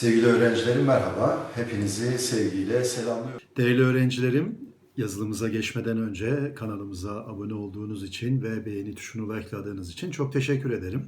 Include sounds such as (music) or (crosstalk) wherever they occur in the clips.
Sevgili öğrencilerim merhaba. Hepinizi sevgiyle selamlıyorum. Değerli öğrencilerim, yazılımıza geçmeden önce kanalımıza abone olduğunuz için ve beğeni tuşunu likeladığınız için çok teşekkür ederim.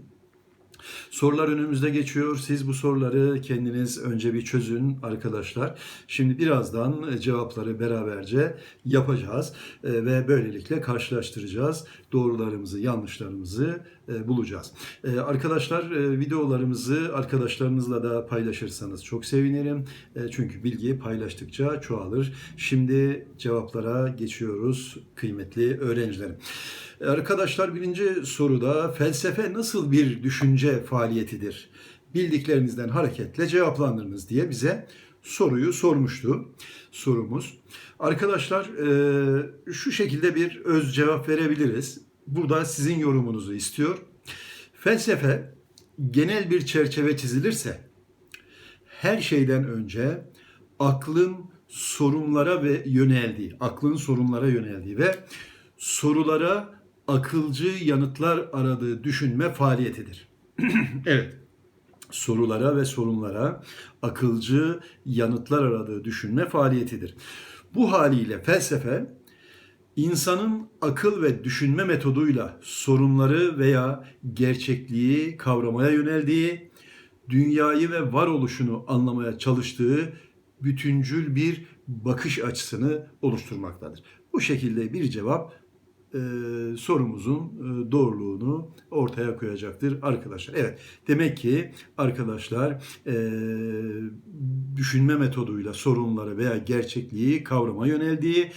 Sorular önümüzde geçiyor. Siz bu soruları kendiniz önce bir çözün arkadaşlar. Şimdi birazdan cevapları beraberce yapacağız Ee, ve böylelikle karşılaştıracağız. Doğrularımızı, yanlışlarımızı e, bulacağız. Ee, Arkadaşlar e, videolarımızı arkadaşlarınızla da paylaşırsanız çok sevinirim. E, Çünkü bilgi paylaştıkça çoğalır. Şimdi cevaplara geçiyoruz kıymetli öğrencilerim. Arkadaşlar birinci soruda felsefe nasıl bir düşünce faaliyetidir? Bildiklerinizden hareketle cevaplandırınız diye bize soruyu sormuştu sorumuz. Arkadaşlar e, şu şekilde bir öz cevap verebiliriz. Burada sizin yorumunuzu istiyor. Felsefe genel bir çerçeve çizilirse her şeyden önce aklın sorunlara ve yöneldiği, aklın sorunlara yöneldiği ve sorulara akılcı yanıtlar aradığı düşünme faaliyetidir. (clears throat) evet. Sorulara ve sorunlara akılcı yanıtlar aradığı düşünme faaliyetidir. Bu haliyle felsefe insanın akıl ve düşünme metoduyla sorunları veya gerçekliği kavramaya yöneldiği, dünyayı ve varoluşunu anlamaya çalıştığı bütüncül bir bakış açısını oluşturmaktadır. Bu şekilde bir cevap e, sorumuzun e, doğruluğunu ortaya koyacaktır arkadaşlar. Evet, demek ki arkadaşlar e, düşünme metoduyla sorunları veya gerçekliği kavrama yöneldiği,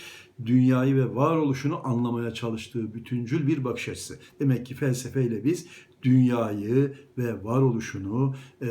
dünyayı ve varoluşunu anlamaya çalıştığı bütüncül bir bakış açısı. Demek ki felsefeyle biz dünyayı ve varoluşunu e,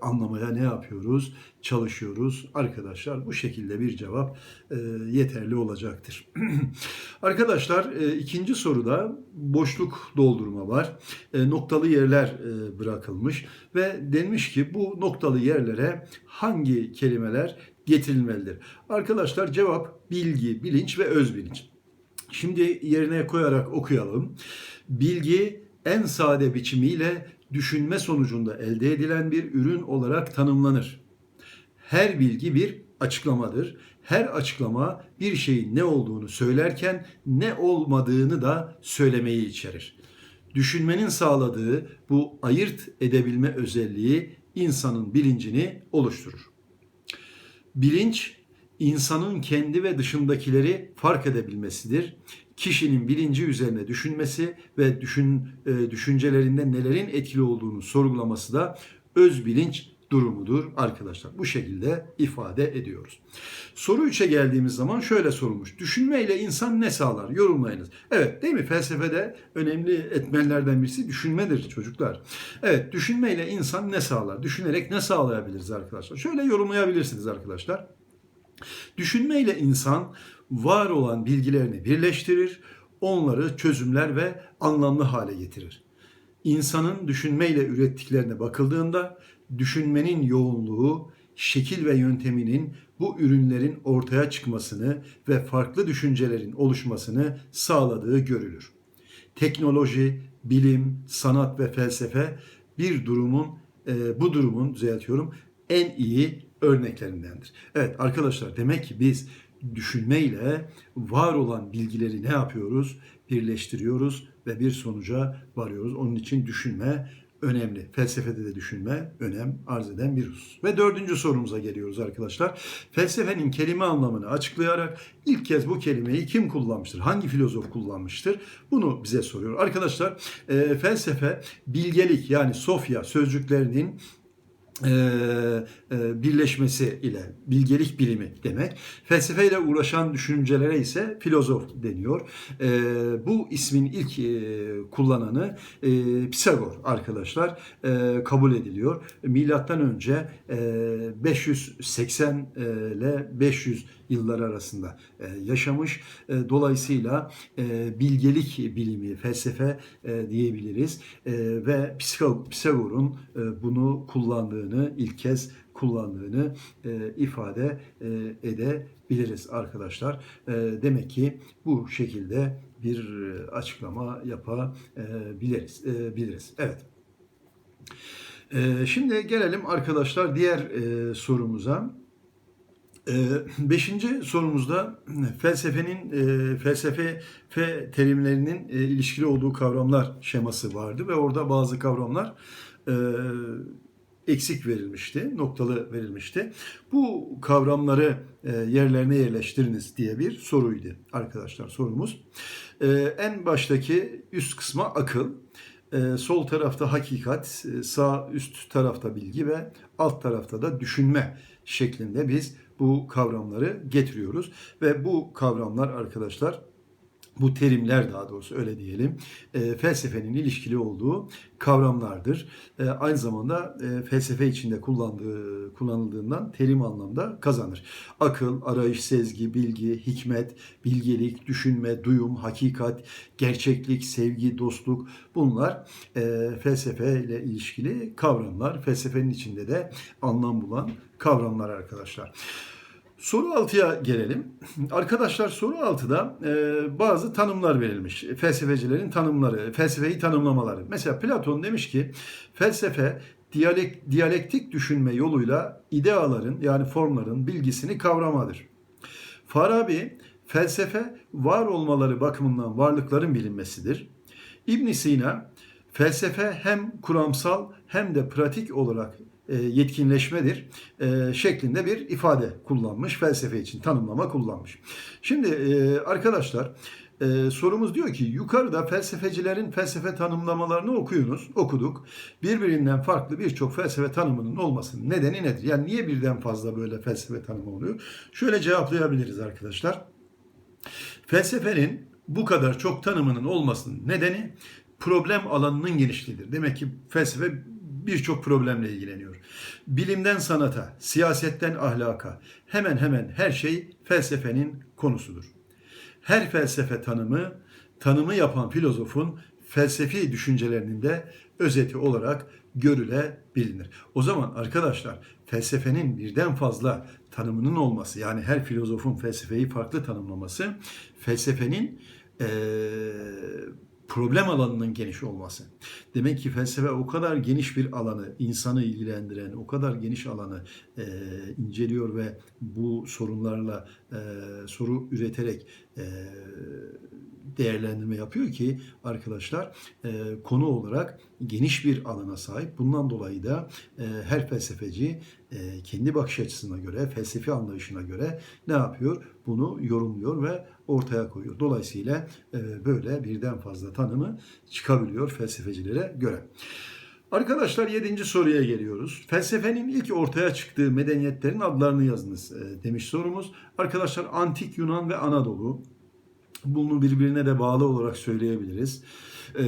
anlamaya ne yapıyoruz? Çalışıyoruz arkadaşlar. Bu şekilde bir cevap e, yeterli olacaktır. (clears throat) arkadaşlar e, ikinci soruda boşluk doldurma var. E, noktalı yerler e, bırakılmış ve denmiş ki bu noktalı yerlere hangi kelimeler getirilmelidir? Arkadaşlar cevap bilgi, bilinç ve öz bilinç. Şimdi yerine koyarak okuyalım. Bilgi en sade biçimiyle düşünme sonucunda elde edilen bir ürün olarak tanımlanır. Her bilgi bir açıklamadır. Her açıklama bir şeyin ne olduğunu söylerken ne olmadığını da söylemeyi içerir. Düşünmenin sağladığı bu ayırt edebilme özelliği insanın bilincini oluşturur. Bilinç insanın kendi ve dışındakileri fark edebilmesidir. Kişinin bilinci üzerine düşünmesi ve düşün e, düşüncelerinde nelerin etkili olduğunu sorgulaması da öz bilinç durumudur arkadaşlar. Bu şekilde ifade ediyoruz. Soru 3'e geldiğimiz zaman şöyle sorulmuş. Düşünmeyle insan ne sağlar? Yorumlayınız. Evet değil mi? Felsefede önemli etmenlerden birisi düşünmedir çocuklar. Evet düşünmeyle insan ne sağlar? Düşünerek ne sağlayabiliriz arkadaşlar? Şöyle yorumlayabilirsiniz arkadaşlar. Düşünmeyle insan var olan bilgilerini birleştirir, onları çözümler ve anlamlı hale getirir. İnsanın düşünmeyle ürettiklerine bakıldığında düşünmenin yoğunluğu, şekil ve yönteminin bu ürünlerin ortaya çıkmasını ve farklı düşüncelerin oluşmasını sağladığı görülür. Teknoloji, bilim, sanat ve felsefe bir durumun e, bu durumun düzeltiyorum en iyi örneklerindendir. Evet arkadaşlar demek ki biz düşünmeyle var olan bilgileri ne yapıyoruz? Birleştiriyoruz ve bir sonuca varıyoruz. Onun için düşünme önemli. Felsefede de düşünme önem arz eden bir husus. Ve dördüncü sorumuza geliyoruz arkadaşlar. Felsefenin kelime anlamını açıklayarak ilk kez bu kelimeyi kim kullanmıştır? Hangi filozof kullanmıştır? Bunu bize soruyor. Arkadaşlar e, felsefe bilgelik yani sofya sözcüklerinin birleşmesi ile bilgelik bilimi demek. Felsefeyle uğraşan düşüncelere ise filozof deniyor. E, bu ismin ilk e, kullananı e, Pisagor arkadaşlar e, kabul ediliyor. Milattan önce e, 580 e, ile 500 yıllar arasında e, yaşamış. E, dolayısıyla e, bilgelik bilimi, felsefe e, diyebiliriz. E, ve Pisagor- Pisagor'un e, bunu kullandığını, ilk kez kullandığını e, ifade e, edebiliriz arkadaşlar. E, demek ki bu şekilde bir e, açıklama yapabiliriz. E, biliriz. Evet. Ee, şimdi gelelim arkadaşlar diğer e, sorumuza. Ee, beşinci sorumuzda felsefenin e, felsefe fe terimlerinin e, ilişkili olduğu kavramlar şeması vardı ve orada bazı kavramlar e, eksik verilmişti, noktalı verilmişti. Bu kavramları e, yerlerine yerleştiriniz diye bir soruydu arkadaşlar sorumuz. E, en baştaki üst kısma akıl, e, sol tarafta hakikat, e, sağ üst tarafta bilgi ve alt tarafta da düşünme şeklinde biz bu kavramları getiriyoruz. Ve bu kavramlar arkadaşlar bu terimler daha doğrusu öyle diyelim e, felsefenin ilişkili olduğu kavramlardır. E, aynı zamanda e, felsefe içinde kullandığı kullanıldığından terim anlamda kazanır. Akıl, arayış, sezgi, bilgi, hikmet, bilgelik, düşünme, duyum, hakikat, gerçeklik, sevgi, dostluk bunlar e, felsefe ile ilişkili kavramlar. Felsefenin içinde de anlam bulan kavramlar arkadaşlar. Soru 6'ya gelelim. Arkadaşlar soru 6'da e, bazı tanımlar verilmiş. Felsefecilerin tanımları, felsefeyi tanımlamaları. Mesela Platon demiş ki felsefe diyalek, diyalektik düşünme yoluyla ideaların yani formların bilgisini kavramadır. Farabi felsefe var olmaları bakımından varlıkların bilinmesidir. İbn Sina felsefe hem kuramsal hem de pratik olarak yetkinleşmedir e, şeklinde bir ifade kullanmış. Felsefe için tanımlama kullanmış. Şimdi e, arkadaşlar sorumuz diyor ki yukarıda felsefecilerin felsefe tanımlamalarını okuyunuz, okuduk. Birbirinden farklı birçok felsefe tanımının olmasının nedeni nedir? Yani niye birden fazla böyle felsefe tanımı oluyor? Şöyle cevaplayabiliriz arkadaşlar. Felsefenin bu kadar çok tanımının olmasının nedeni problem alanının genişliğidir. Demek ki felsefe birçok problemle ilgileniyor. Bilimden sanata, siyasetten ahlaka hemen hemen her şey felsefenin konusudur. Her felsefe tanımı, tanımı yapan filozofun felsefi düşüncelerinin de özeti olarak görülebilir. O zaman arkadaşlar felsefenin birden fazla tanımının olması yani her filozofun felsefeyi farklı tanımlaması felsefenin ee, problem alanının geniş olması. Demek ki felsefe o kadar geniş bir alanı, insanı ilgilendiren, o kadar geniş alanı e, inceliyor ve bu sorunlarla e, soru üreterek e, değerlendirme yapıyor ki arkadaşlar e, konu olarak geniş bir alana sahip. Bundan dolayı da e, her felsefeci e, kendi bakış açısına göre, felsefi anlayışına göre ne yapıyor? Bunu yorumluyor ve ortaya koyuyor. Dolayısıyla e, böyle birden fazla tanımı çıkabiliyor felsefecilere göre. Arkadaşlar yedinci soruya geliyoruz. Felsefenin ilk ortaya çıktığı medeniyetlerin adlarını yazınız e, demiş sorumuz. Arkadaşlar Antik Yunan ve Anadolu. Bunu birbirine de bağlı olarak söyleyebiliriz. E,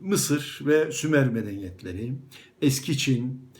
Mısır ve Sümer medeniyetleri, Eski Çin,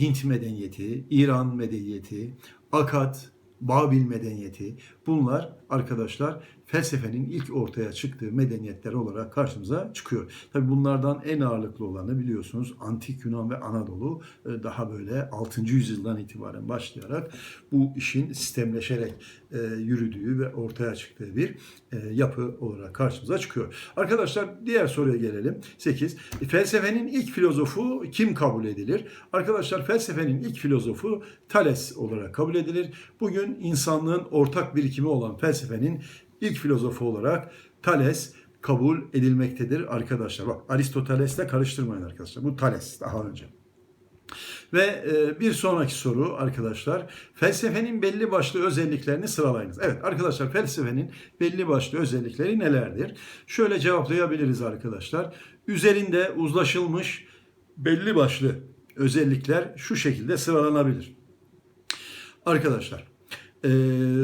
Hint medeniyeti, İran medeniyeti, Akad, Babil medeniyeti. Bunlar arkadaşlar felsefenin ilk ortaya çıktığı medeniyetler olarak karşımıza çıkıyor. Tabi bunlardan en ağırlıklı olanı biliyorsunuz Antik Yunan ve Anadolu e, daha böyle 6. yüzyıldan itibaren başlayarak bu işin sistemleşerek e, yürüdüğü ve ortaya çıktığı bir e, yapı olarak karşımıza çıkıyor. Arkadaşlar diğer soruya gelelim. 8. Felsefenin ilk filozofu kim kabul edilir? Arkadaşlar felsefenin ilk filozofu Thales olarak kabul edilir. Bugün insanlığın ortak birikimi olan felsefenin ilk filozofu olarak Thales kabul edilmektedir arkadaşlar. Bak Aristoteles'le karıştırmayın arkadaşlar. Bu Thales daha önce. Ve e, bir sonraki soru arkadaşlar. Felsefenin belli başlı özelliklerini sıralayınız. Evet arkadaşlar felsefenin belli başlı özellikleri nelerdir? Şöyle cevaplayabiliriz arkadaşlar. Üzerinde uzlaşılmış belli başlı özellikler şu şekilde sıralanabilir. Arkadaşlar e,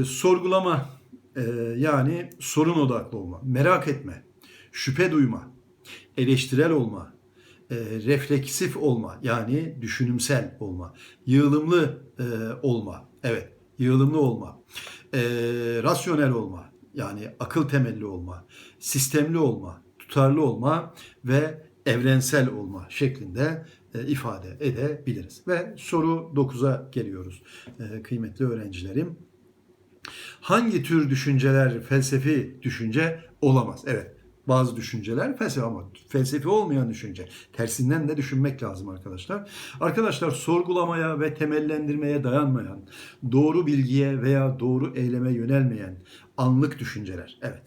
sorgulama e, yani sorun odaklı olma, merak etme, şüphe duyma, eleştirel olma, e, refleksif olma yani düşünümsel olma, yığılımlı e, olma, evet yığılımlı olma, e, rasyonel olma yani akıl temelli olma, sistemli olma, tutarlı olma ve evrensel olma şeklinde ifade edebiliriz. Ve soru 9'a geliyoruz kıymetli öğrencilerim. Hangi tür düşünceler felsefi düşünce olamaz? Evet bazı düşünceler felsefe ama felsefi olmayan düşünce. Tersinden de düşünmek lazım arkadaşlar. Arkadaşlar sorgulamaya ve temellendirmeye dayanmayan, doğru bilgiye veya doğru eyleme yönelmeyen anlık düşünceler. Evet.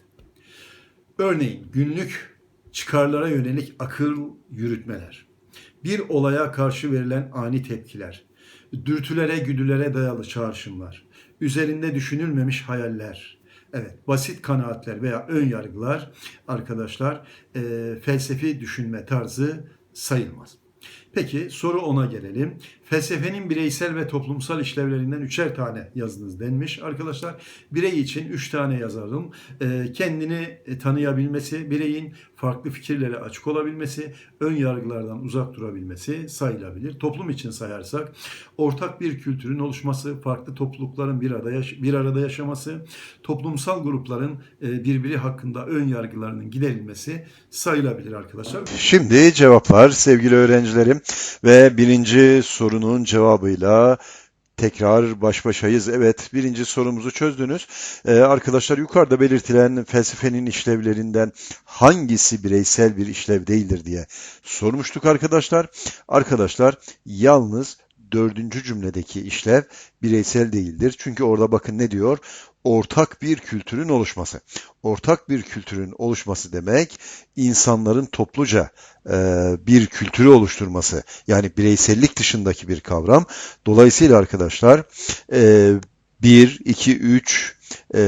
Örneğin günlük çıkarlara yönelik akıl yürütmeler, bir olaya karşı verilen ani tepkiler, dürtülere güdülere dayalı çağrışımlar, üzerinde düşünülmemiş hayaller, evet basit kanaatler veya ön yargılar arkadaşlar e, felsefi düşünme tarzı sayılmaz. Peki soru ona gelelim. Felsefenin bireysel ve toplumsal işlevlerinden üçer tane yazınız denmiş. Arkadaşlar birey için üç tane yazarım. Ee, kendini e, tanıyabilmesi, bireyin farklı fikirlere açık olabilmesi, ön yargılardan uzak durabilmesi sayılabilir. Toplum için sayarsak ortak bir kültürün oluşması, farklı toplulukların bir arada, yaş- bir arada yaşaması, toplumsal grupların e, birbiri hakkında ön yargılarının giderilmesi sayılabilir arkadaşlar. Şimdi cevaplar sevgili öğrencilerim ve birinci sorunun cevabıyla tekrar baş başayız. Evet birinci sorumuzu çözdünüz. Ee, arkadaşlar yukarıda belirtilen felsefenin işlevlerinden hangisi bireysel bir işlev değildir diye sormuştuk arkadaşlar. Arkadaşlar yalnız dördüncü cümledeki işlev bireysel değildir. Çünkü orada bakın ne diyor? Ortak bir kültürün oluşması. Ortak bir kültürün oluşması demek insanların topluca e, bir kültürü oluşturması. Yani bireysellik dışındaki bir kavram. Dolayısıyla arkadaşlar e, 1, 2, 3, e,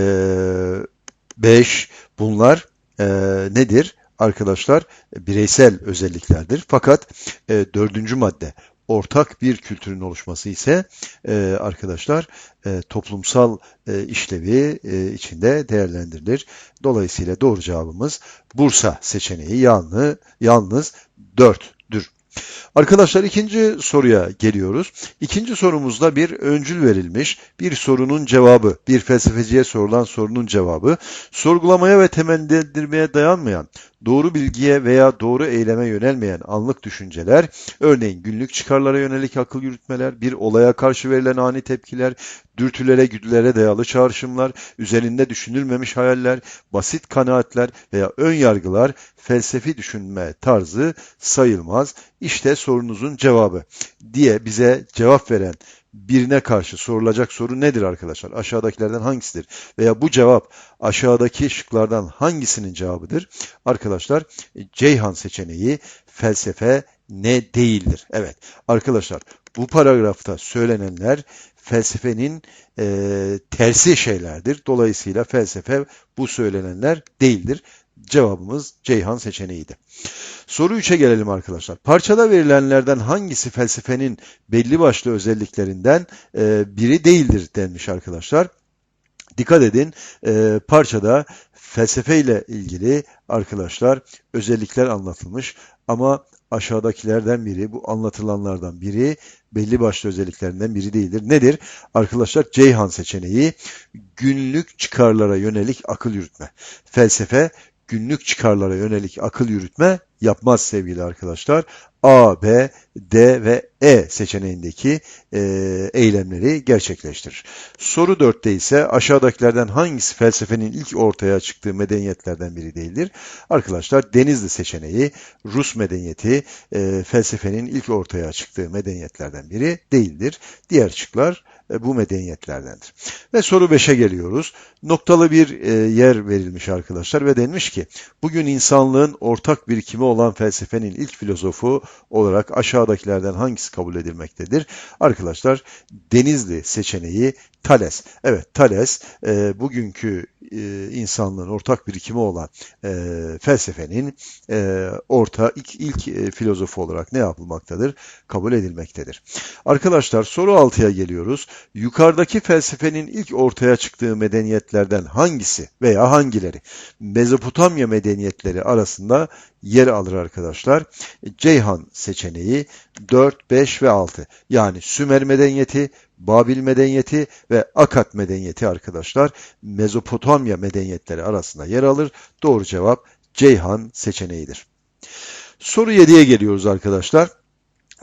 5 bunlar e, nedir? Arkadaşlar bireysel özelliklerdir. Fakat e, dördüncü madde ortak bir kültürün oluşması ise e, arkadaşlar e, toplumsal e, işlevi e, içinde değerlendirilir. Dolayısıyla doğru cevabımız Bursa seçeneği yalnız, yalnız 4'dür. Arkadaşlar ikinci soruya geliyoruz. İkinci sorumuzda bir öncül verilmiş. Bir sorunun cevabı, bir felsefeciye sorulan sorunun cevabı, sorgulamaya ve temellendirmeye dayanmayan, doğru bilgiye veya doğru eyleme yönelmeyen anlık düşünceler, örneğin günlük çıkarlara yönelik akıl yürütmeler, bir olaya karşı verilen ani tepkiler, dürtülere, güdülere dayalı çağrışımlar, üzerinde düşünülmemiş hayaller, basit kanaatler veya ön yargılar felsefi düşünme tarzı sayılmaz. İşte sorunuzun cevabı diye bize cevap veren birine karşı sorulacak soru nedir arkadaşlar? Aşağıdakilerden hangisidir? Veya bu cevap aşağıdaki şıklardan hangisinin cevabıdır? Arkadaşlar Ceyhan seçeneği felsefe ne değildir? Evet arkadaşlar bu paragrafta söylenenler felsefenin e, tersi şeylerdir. Dolayısıyla felsefe bu söylenenler değildir. Cevabımız Ceyhan seçeneğiydi. Soru 3'e gelelim arkadaşlar. Parçada verilenlerden hangisi felsefenin belli başlı özelliklerinden e, biri değildir denmiş arkadaşlar. Dikkat edin e, parçada felsefe ile ilgili arkadaşlar özellikler anlatılmış ama aşağıdakilerden biri bu anlatılanlardan biri belli başlı özelliklerinden biri değildir. Nedir? Arkadaşlar Ceyhan seçeneği günlük çıkarlara yönelik akıl yürütme. Felsefe günlük çıkarlara yönelik akıl yürütme yapmaz sevgili arkadaşlar. A, B, D ve E seçeneğindeki e, eylemleri gerçekleştirir. Soru 4'te ise aşağıdakilerden hangisi felsefenin ilk ortaya çıktığı medeniyetlerden biri değildir? Arkadaşlar Denizli seçeneği Rus medeniyeti e, felsefenin ilk ortaya çıktığı medeniyetlerden biri değildir. Diğer şıklar bu medeniyetlerdendir. Ve soru 5'e geliyoruz. Noktalı bir e, yer verilmiş arkadaşlar ve denmiş ki bugün insanlığın ortak birikimi olan felsefenin ilk filozofu olarak aşağıdakilerden hangisi kabul edilmektedir? Arkadaşlar Denizli seçeneği Thales. Evet Thales e, bugünkü e, insanlığın ortak birikimi olan e, felsefenin e, orta ilk, ilk e, filozofu olarak ne yapılmaktadır? Kabul edilmektedir. Arkadaşlar soru 6'ya geliyoruz. Yukarıdaki felsefenin ilk ortaya çıktığı medeniyetlerden hangisi veya hangileri Mezopotamya medeniyetleri arasında yer alır arkadaşlar? Ceyhan seçeneği 4, 5 ve 6. Yani Sümer medeniyeti, Babil medeniyeti ve Akat medeniyeti arkadaşlar Mezopotamya medeniyetleri arasında yer alır. Doğru cevap Ceyhan seçeneğidir. Soru 7'ye geliyoruz arkadaşlar.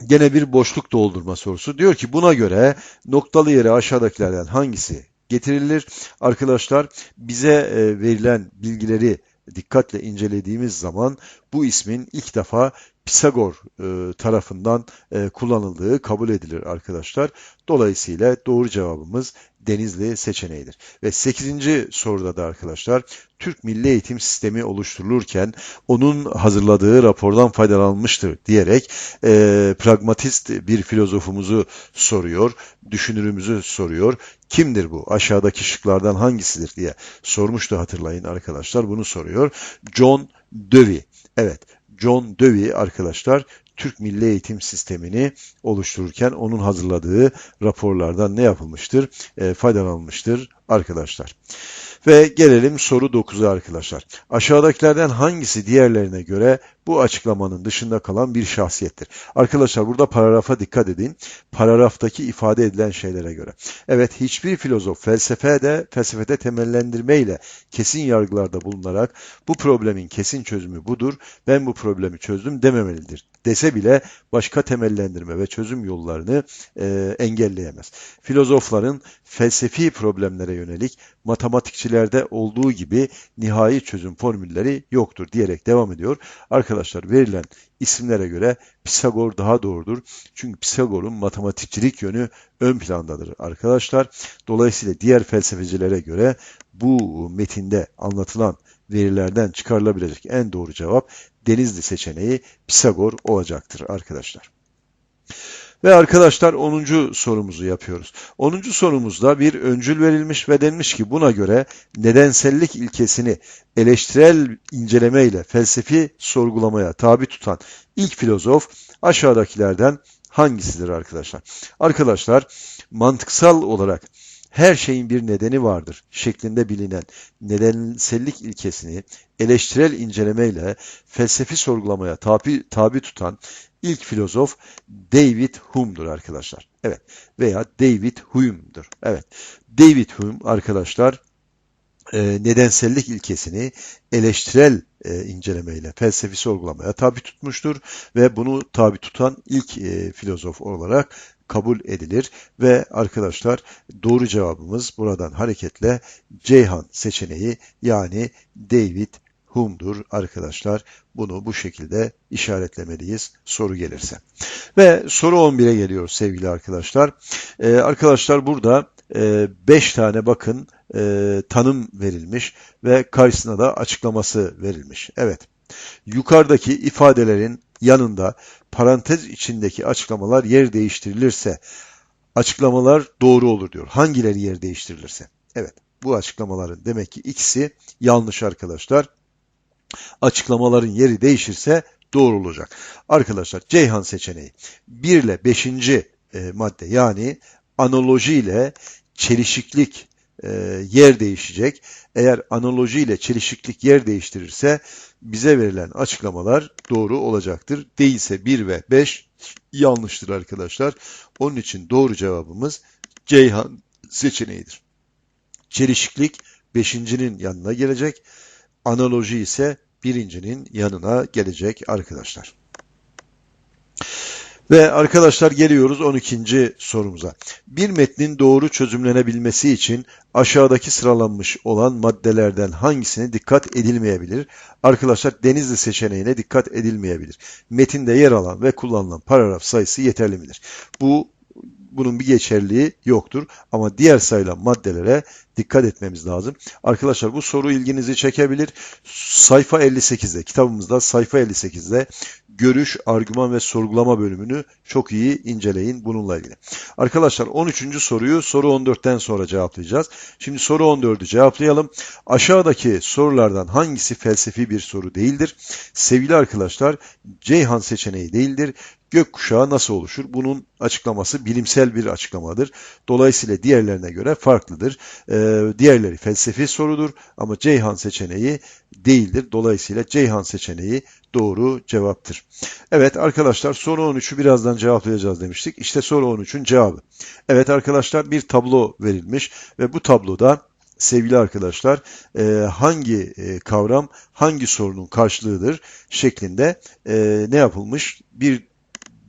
Gene bir boşluk doldurma sorusu. Diyor ki buna göre noktalı yere aşağıdakilerden hangisi getirilir? Arkadaşlar bize e, verilen bilgileri dikkatle incelediğimiz zaman bu ismin ilk defa Pisagor e, tarafından e, kullanıldığı kabul edilir arkadaşlar. Dolayısıyla doğru cevabımız Denizli seçeneğidir. Ve 8. soruda da arkadaşlar Türk Milli Eğitim Sistemi oluşturulurken onun hazırladığı rapordan faydalanmıştır diyerek e, pragmatist bir filozofumuzu soruyor, düşünürümüzü soruyor. Kimdir bu? Aşağıdaki şıklardan hangisidir diye sormuştu hatırlayın arkadaşlar. Bunu soruyor. John Dewey. Evet, John Dewey arkadaşlar Türk Milli Eğitim Sistemini oluştururken onun hazırladığı raporlardan ne yapılmıştır? E, faydalanmıştır arkadaşlar. Ve gelelim soru 9'a arkadaşlar. Aşağıdakilerden hangisi diğerlerine göre bu açıklamanın dışında kalan bir şahsiyettir? Arkadaşlar burada paragrafa dikkat edin. Paragraftaki ifade edilen şeylere göre. Evet hiçbir filozof felsefede, felsefede temellendirmeyle kesin yargılarda bulunarak bu problemin kesin çözümü budur, ben bu problemi çözdüm dememelidir dese bile başka temellendirme ve çözüm yollarını e, engelleyemez. Filozofların felsefi problemlere yönelik matematikçilerde olduğu gibi nihai çözüm formülleri yoktur diyerek devam ediyor. Arkadaşlar verilen isimlere göre Pisagor daha doğrudur. Çünkü Pisagor'un matematikçilik yönü ön plandadır arkadaşlar. Dolayısıyla diğer felsefecilere göre bu metinde anlatılan verilerden çıkarılabilecek en doğru cevap Denizli seçeneği Pisagor olacaktır arkadaşlar. Ve arkadaşlar 10. sorumuzu yapıyoruz. 10. sorumuzda bir öncül verilmiş ve denmiş ki buna göre nedensellik ilkesini eleştirel incelemeyle felsefi sorgulamaya tabi tutan ilk filozof aşağıdakilerden hangisidir arkadaşlar? Arkadaşlar mantıksal olarak her şeyin bir nedeni vardır şeklinde bilinen nedensellik ilkesini eleştirel incelemeyle felsefi sorgulamaya tabi, tabi tutan ilk filozof David Hume'dur arkadaşlar. Evet veya David Hume'dur. Evet David Hume arkadaşlar e, nedensellik ilkesini eleştirel e, incelemeyle felsefi sorgulamaya tabi tutmuştur ve bunu tabi tutan ilk e, filozof olarak kabul edilir ve arkadaşlar doğru cevabımız buradan hareketle Ceyhan seçeneği yani David Hume'dur arkadaşlar. Bunu bu şekilde işaretlemeliyiz soru gelirse. Ve soru 11'e geliyoruz sevgili arkadaşlar. Ee, arkadaşlar burada 5 e, tane bakın e, tanım verilmiş ve karşısına da açıklaması verilmiş. Evet. Yukarıdaki ifadelerin yanında parantez içindeki açıklamalar yer değiştirilirse açıklamalar doğru olur diyor. Hangileri yer değiştirilirse. Evet bu açıklamaların demek ki ikisi yanlış arkadaşlar. Açıklamaların yeri değişirse doğru olacak. Arkadaşlar Ceyhan seçeneği 1 ile 5. E, madde yani analoji ile çelişiklik e, yer değişecek. Eğer analoji ile çelişiklik yer değiştirirse bize verilen açıklamalar doğru olacaktır. Değilse 1 ve 5 yanlıştır arkadaşlar. Onun için doğru cevabımız Ceyhan seçeneğidir. Çelişiklik 5.'nin yanına gelecek. Analoji ise birincinin yanına gelecek arkadaşlar. Ve arkadaşlar geliyoruz 12. sorumuza. Bir metnin doğru çözümlenebilmesi için aşağıdaki sıralanmış olan maddelerden hangisine dikkat edilmeyebilir? Arkadaşlar Denizli seçeneğine dikkat edilmeyebilir. Metinde yer alan ve kullanılan paragraf sayısı yeterli midir? Bu bunun bir geçerliği yoktur. Ama diğer sayılan maddelere dikkat etmemiz lazım. Arkadaşlar bu soru ilginizi çekebilir. Sayfa 58'de, kitabımızda sayfa 58'de görüş, argüman ve sorgulama bölümünü çok iyi inceleyin bununla ilgili. Arkadaşlar 13. soruyu soru 14'ten sonra cevaplayacağız. Şimdi soru 14'ü cevaplayalım. Aşağıdaki sorulardan hangisi felsefi bir soru değildir? Sevgili arkadaşlar Ceyhan seçeneği değildir. Gökkuşağı nasıl oluşur? Bunun açıklaması bilimsel bir açıklamadır. Dolayısıyla diğerlerine göre farklıdır. Ee, diğerleri felsefi sorudur ama Ceyhan seçeneği değildir. Dolayısıyla Ceyhan seçeneği doğru cevaptır. Evet arkadaşlar soru 13'ü birazdan cevaplayacağız demiştik. İşte soru 13'ün cevabı. Evet arkadaşlar bir tablo verilmiş ve bu tabloda sevgili arkadaşlar e, hangi e, kavram hangi sorunun karşılığıdır şeklinde e, ne yapılmış? Bir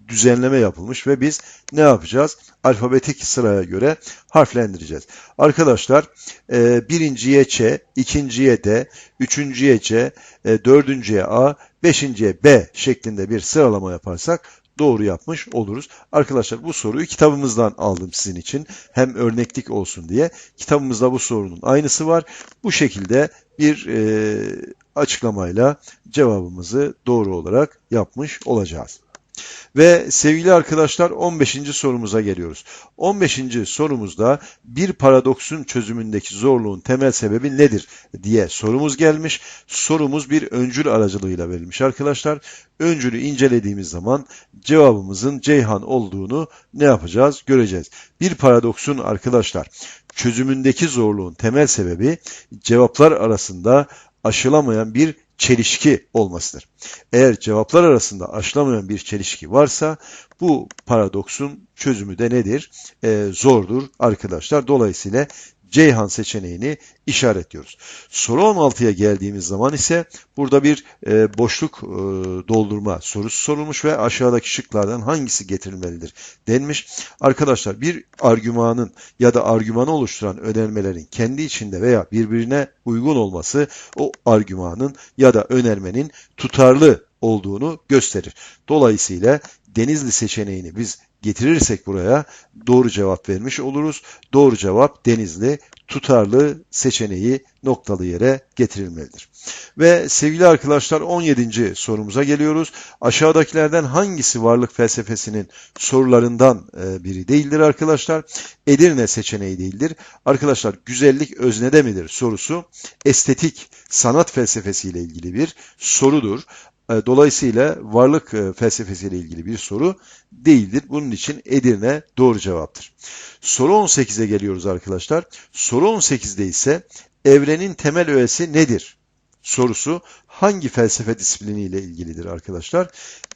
düzenleme yapılmış ve biz ne yapacağız? Alfabetik sıraya göre harflendireceğiz. Arkadaşlar e, birinciye Ç, ikinciye D, üçüncüye C, e, dördüncüye A, beşinciye B şeklinde bir sıralama yaparsak doğru yapmış oluruz. Arkadaşlar bu soruyu kitabımızdan aldım sizin için. Hem örneklik olsun diye. Kitabımızda bu sorunun aynısı var. Bu şekilde bir e, açıklamayla cevabımızı doğru olarak yapmış olacağız. Ve sevgili arkadaşlar 15. sorumuza geliyoruz. 15. sorumuzda bir paradoksun çözümündeki zorluğun temel sebebi nedir diye sorumuz gelmiş. Sorumuz bir öncül aracılığıyla verilmiş arkadaşlar. Öncülü incelediğimiz zaman cevabımızın Ceyhan olduğunu ne yapacağız göreceğiz. Bir paradoksun arkadaşlar çözümündeki zorluğun temel sebebi cevaplar arasında aşılamayan bir çelişki olmasıdır. Eğer cevaplar arasında aşılamayan bir çelişki varsa bu paradoksun çözümü de nedir? Ee, zordur arkadaşlar. Dolayısıyla Ceyhan seçeneğini işaretliyoruz. Soru 16'ya geldiğimiz zaman ise burada bir e, boşluk e, doldurma sorusu sorulmuş ve aşağıdaki şıklardan hangisi getirilmelidir denmiş. Arkadaşlar bir argümanın ya da argümanı oluşturan önermelerin kendi içinde veya birbirine uygun olması o argümanın ya da önermenin tutarlı olduğunu gösterir. Dolayısıyla Denizli seçeneğini biz getirirsek buraya doğru cevap vermiş oluruz. Doğru cevap Denizli tutarlı seçeneği noktalı yere getirilmelidir. Ve sevgili arkadaşlar 17. sorumuza geliyoruz. Aşağıdakilerden hangisi varlık felsefesinin sorularından e, biri değildir arkadaşlar? Edirne seçeneği değildir. Arkadaşlar güzellik öznede midir sorusu estetik sanat felsefesiyle ilgili bir sorudur. E, Dolayısıyla varlık e, felsefesiyle ilgili bir soru değildir. Bunun için Edirne doğru cevaptır. Soru 18'e geliyoruz arkadaşlar. Soru 18'de ise evrenin temel öğesi nedir? Sorusu hangi felsefe disipliniyle ilgilidir arkadaşlar?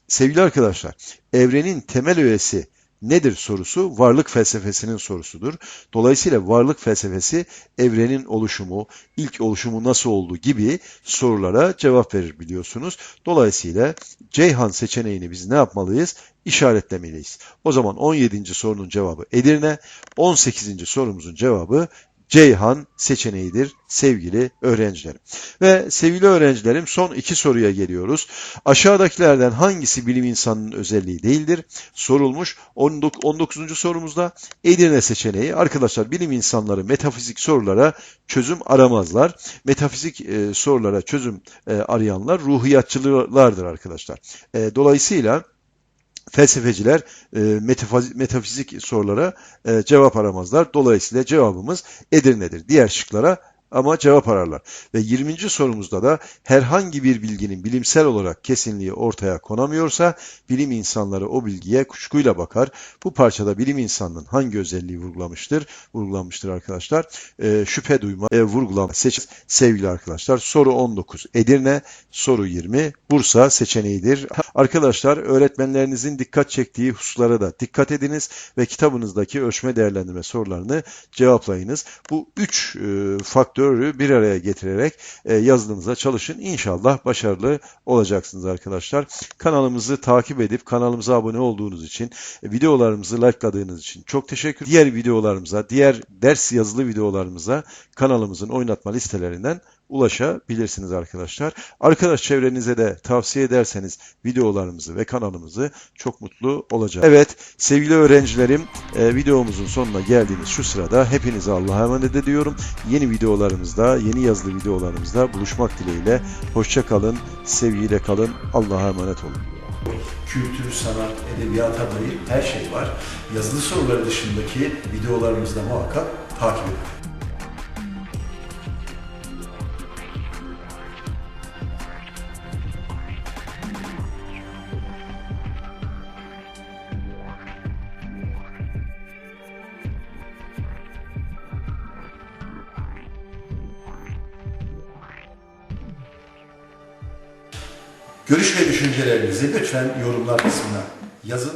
Sevgili arkadaşlar, evrenin temel öğesi nedir sorusu varlık felsefesinin sorusudur. Dolayısıyla varlık felsefesi evrenin oluşumu, ilk oluşumu nasıl olduğu gibi sorulara cevap verir biliyorsunuz. Dolayısıyla Ceyhan seçeneğini biz ne yapmalıyız? İşaretlemeliyiz. O zaman 17. sorunun cevabı Edirne, 18. sorumuzun cevabı Ceyhan seçeneğidir sevgili öğrencilerim. Ve sevgili öğrencilerim son iki soruya geliyoruz. Aşağıdakilerden hangisi bilim insanının özelliği değildir? Sorulmuş 19. sorumuzda Edirne seçeneği. Arkadaşlar bilim insanları metafizik sorulara çözüm aramazlar. Metafizik e, sorulara çözüm e, arayanlar ruhiyatçılardır arkadaşlar. E, dolayısıyla felsefeciler e, metafizik, metafizik sorulara e, cevap aramazlar. Dolayısıyla cevabımız Edirne'dir. Diğer şıklara ama cevap ararlar. Ve 20. sorumuzda da herhangi bir bilginin bilimsel olarak kesinliği ortaya konamıyorsa bilim insanları o bilgiye kuşkuyla bakar. Bu parçada bilim insanının hangi özelliği vurgulamıştır? Vurgulanmıştır arkadaşlar. E, şüphe duyma, e, vurgulama, seç sevgili arkadaşlar. Soru 19 Edirne, soru 20 Bursa seçeneğidir. Arkadaşlar öğretmenlerinizin dikkat çektiği hususlara da dikkat ediniz ve kitabınızdaki ölçme değerlendirme sorularını cevaplayınız. Bu üç e, faktörü bir araya getirerek e, yazılımıza çalışın. İnşallah başarılı olacaksınız arkadaşlar. Kanalımızı takip edip kanalımıza abone olduğunuz için, e, videolarımızı likeladığınız için çok teşekkür Diğer videolarımıza, diğer ders yazılı videolarımıza kanalımızın oynatma listelerinden ulaşabilirsiniz arkadaşlar. Arkadaş çevrenize de tavsiye ederseniz videolarımızı ve kanalımızı çok mutlu olacağız. Evet sevgili öğrencilerim e, videomuzun sonuna geldiğimiz şu sırada hepinize Allah'a emanet ediyorum. Yeni videolarımızda, yeni yazılı videolarımızda buluşmak dileğiyle. Hoşça kalın, sevgiyle kalın, Allah'a emanet olun. Kültür, sanat, edebiyata dair her şey var. Yazılı soruları dışındaki videolarımızda muhakkak takip edin. Lütfen yorumlar kısmına yazın.